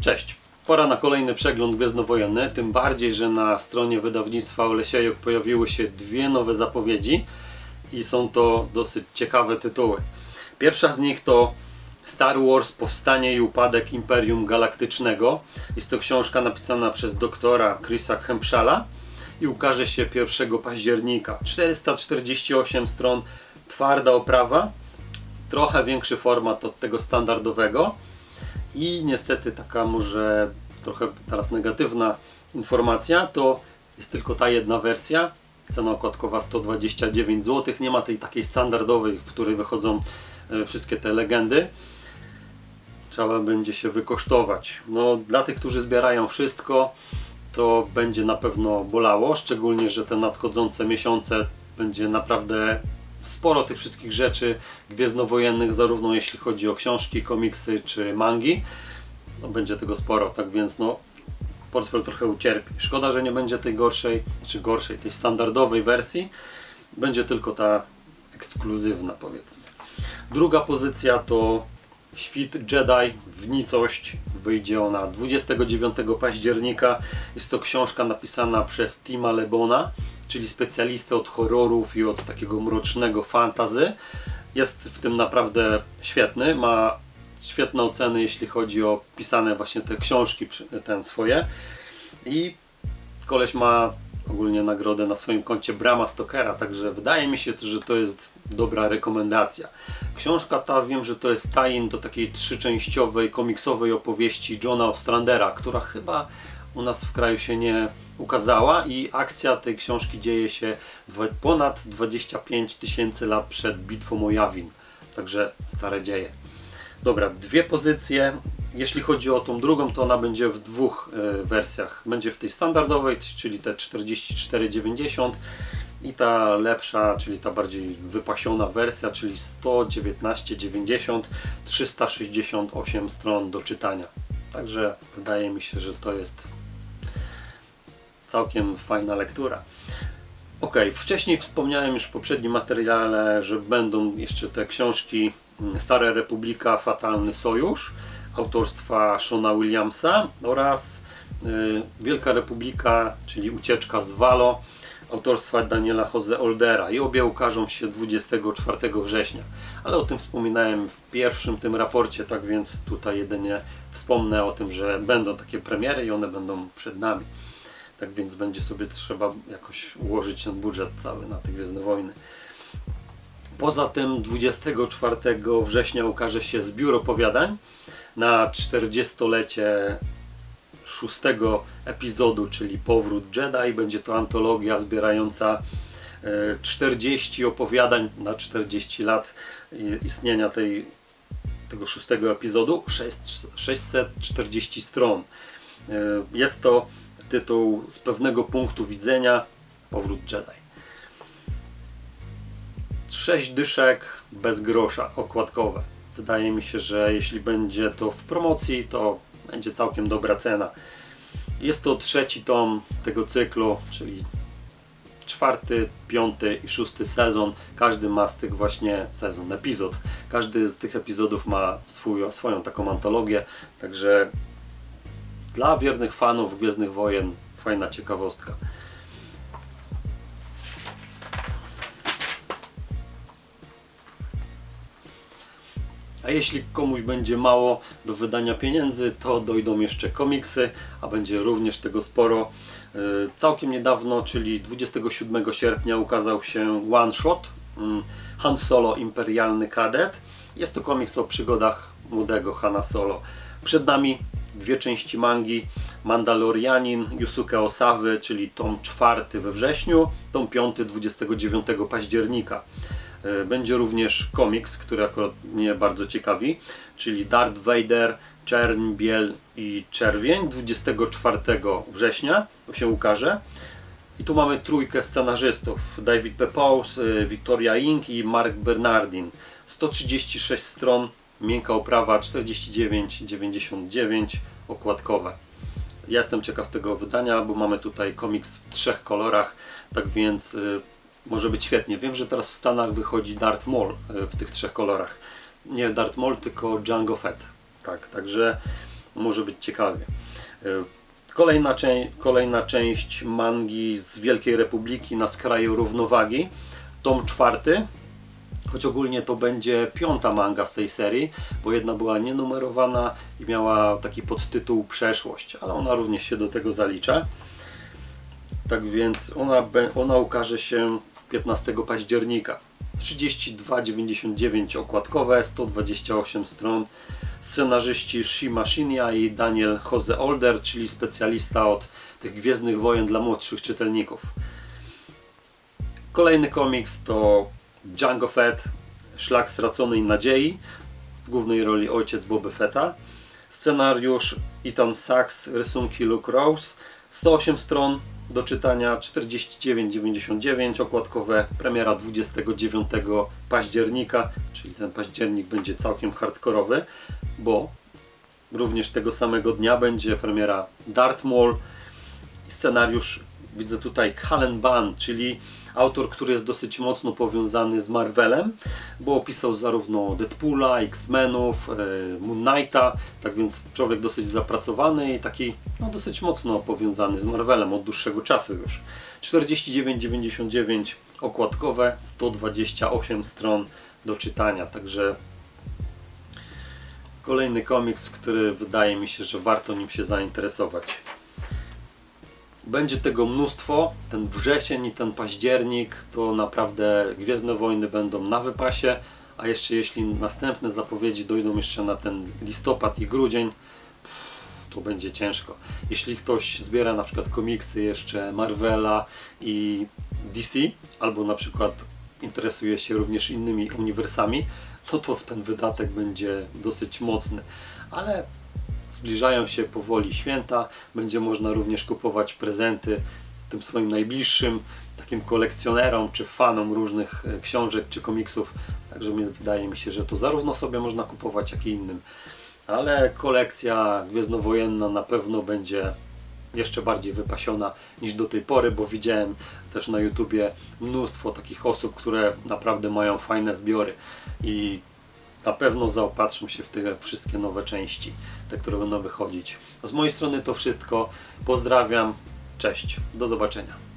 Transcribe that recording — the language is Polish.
Cześć. Pora na kolejny przegląd gwiezdnowojenny, tym bardziej, że na stronie wydawnictwa Olesiejok pojawiły się dwie nowe zapowiedzi i są to dosyć ciekawe tytuły. Pierwsza z nich to Star Wars Powstanie i upadek Imperium Galaktycznego. Jest to książka napisana przez doktora Chrisa Hempshala i ukaże się 1 października. 448 stron, twarda oprawa, trochę większy format od tego standardowego. I niestety taka może trochę teraz negatywna informacja, to jest tylko ta jedna wersja. Cena okładkowa 129 zł. Nie ma tej takiej standardowej, w której wychodzą e, wszystkie te legendy. Trzeba będzie się wykosztować. No, dla tych, którzy zbierają wszystko, to będzie na pewno bolało, szczególnie, że te nadchodzące miesiące będzie naprawdę sporo tych wszystkich rzeczy gwiezdnowojennych, zarówno jeśli chodzi o książki, komiksy czy mangi. No, będzie tego sporo, tak więc no, portfel trochę ucierpi. Szkoda, że nie będzie tej gorszej, czy gorszej, tej standardowej wersji. Będzie tylko ta ekskluzywna, powiedzmy. Druga pozycja to Świt Jedi w nicość. Wyjdzie ona 29 października. Jest to książka napisana przez Tima Lebona, czyli specjalistę od horrorów i od takiego mrocznego fantazy. Jest w tym naprawdę świetny. Ma świetne oceny, jeśli chodzi o pisane właśnie te książki, ten swoje. I koleś ma ogólnie nagrodę na swoim koncie Brama Stokera, także wydaje mi się, że to jest dobra rekomendacja. Książka ta, wiem, że to jest tajin do takiej trzyczęściowej, komiksowej opowieści Johna Ostrandera, która chyba u nas w kraju się nie ukazała i akcja tej książki dzieje się ponad 25 tysięcy lat przed bitwą o Jawin. Także stare dzieje. Dobra, dwie pozycje. Jeśli chodzi o tą drugą, to ona będzie w dwóch e, wersjach. Będzie w tej standardowej, czyli te 44,90 i ta lepsza, czyli ta bardziej wypasiona wersja, czyli 119,90 368 stron do czytania. Także wydaje mi się, że to jest całkiem fajna lektura. Ok, wcześniej wspomniałem już w poprzednim materiale, że będą jeszcze te książki mm, Stara Republika, Fatalny Sojusz autorstwa Shona Williamsa oraz y, Wielka Republika, czyli Ucieczka z Walo autorstwa Daniela Jose Oldera i obie ukażą się 24 września. Ale o tym wspominałem w pierwszym tym raporcie, tak więc tutaj jedynie wspomnę o tym, że będą takie premiery i one będą przed nami. Tak więc będzie sobie trzeba jakoś ułożyć ten budżet cały na te Gwiezdne Wojny. Poza tym 24 września ukaże się zbiór opowiadań na 40-lecie szóstego epizodu, czyli Powrót Jedi. Będzie to antologia zbierająca 40 opowiadań na 40 lat istnienia tej, tego szóstego epizodu, 640 stron. E, jest to tytuł z pewnego punktu widzenia Powrót Jedi. Sześć dyszek bez grosza, okładkowe. Wydaje mi się, że jeśli będzie to w promocji, to będzie całkiem dobra cena. Jest to trzeci tom tego cyklu, czyli czwarty, piąty i szósty sezon. Każdy ma z tych właśnie sezon, epizod. Każdy z tych epizodów ma swój, swoją taką antologię, także dla wiernych fanów Gwiezdnych Wojen fajna ciekawostka. A jeśli komuś będzie mało do wydania pieniędzy, to dojdą jeszcze komiksy, a będzie również tego sporo. Y, całkiem niedawno, czyli 27 sierpnia ukazał się One Shot mm, Han Solo Imperialny Kadet. Jest to komiks o przygodach młodego Hana Solo. Przed nami dwie części mangi Mandalorianin Yusuke Osawy, czyli tom czwarty we wrześniu, tom piąty 29 października. E, będzie również komiks, który akurat mnie bardzo ciekawi, czyli Darth Vader, Czern, Biel i Czerwień 24 września się ukaże. I tu mamy trójkę scenarzystów. David Pepose, e, Victoria Ing i Mark Bernardin. 136 stron, miękka oprawa 49,99 okładkowe. Ja jestem ciekaw tego wydania, bo mamy tutaj komiks w trzech kolorach, tak więc e, może być świetnie. Wiem, że teraz w Stanach wychodzi Darth Maul e, w tych trzech kolorach. Nie Darth Maul, tylko Django Fett. Tak, także może być ciekawie. Y, Kolejna, kolejna część mangi z Wielkiej Republiki na skraju równowagi, tom czwarty, choć ogólnie to będzie piąta manga z tej serii, bo jedna była nienumerowana i miała taki podtytuł Przeszłość, ale ona również się do tego zalicza. Tak więc ona, ona ukaże się 15 października. 32,99 okładkowe, 128 stron. Scenarzyści Shima Shinya i Daniel Jose Older, czyli specjalista od tych Gwiezdnych Wojen dla młodszych czytelników. Kolejny komiks to Django Fett, Szlak Straconej Nadziei, w głównej roli ojciec Boba Fetta. Scenariusz Ethan Sachs, rysunki Luke Rose, 108 stron do czytania, 49,99 okładkowe, premiera 29 października, czyli ten październik będzie całkiem hardkorowy, bo również tego samego dnia będzie premiera Darth Maul scenariusz widzę tutaj Cullen Bunn, czyli autor, który jest dosyć mocno powiązany z Marvelem, bo opisał zarówno Deadpoola, X-Menów, e, Moon Knighta, tak więc człowiek dosyć zapracowany i taki no, dosyć mocno powiązany z Marvelem od dłuższego czasu już. 49,99 okładkowe, 128 stron do czytania, także kolejny komiks, który wydaje mi się, że warto nim się zainteresować. Będzie tego mnóstwo. Ten wrzesień i ten październik to naprawdę Gwiezdne Wojny będą na wypasie, a jeszcze jeśli następne zapowiedzi dojdą jeszcze na ten listopad i grudzień, to będzie ciężko. Jeśli ktoś zbiera na przykład komiksy jeszcze Marvela i DC, albo na przykład interesuje się również innymi uniwersami, no to ten wydatek będzie dosyć mocny. Ale zbliżają się powoli święta, będzie można również kupować prezenty tym swoim najbliższym, takim kolekcjonerom czy fanom różnych e, książek czy komiksów. Także wydaje mi się, że to zarówno sobie można kupować, jak i innym. Ale kolekcja gwiezdnowojenna na pewno będzie jeszcze bardziej wypasiona niż do tej pory, bo widziałem też na YouTubie mnóstwo takich osób, które naprawdę mają fajne zbiory i na pewno zaopatrzę się w te wszystkie nowe części, te, które będą wychodzić. Z mojej strony to wszystko. Pozdrawiam. Cześć. Do zobaczenia.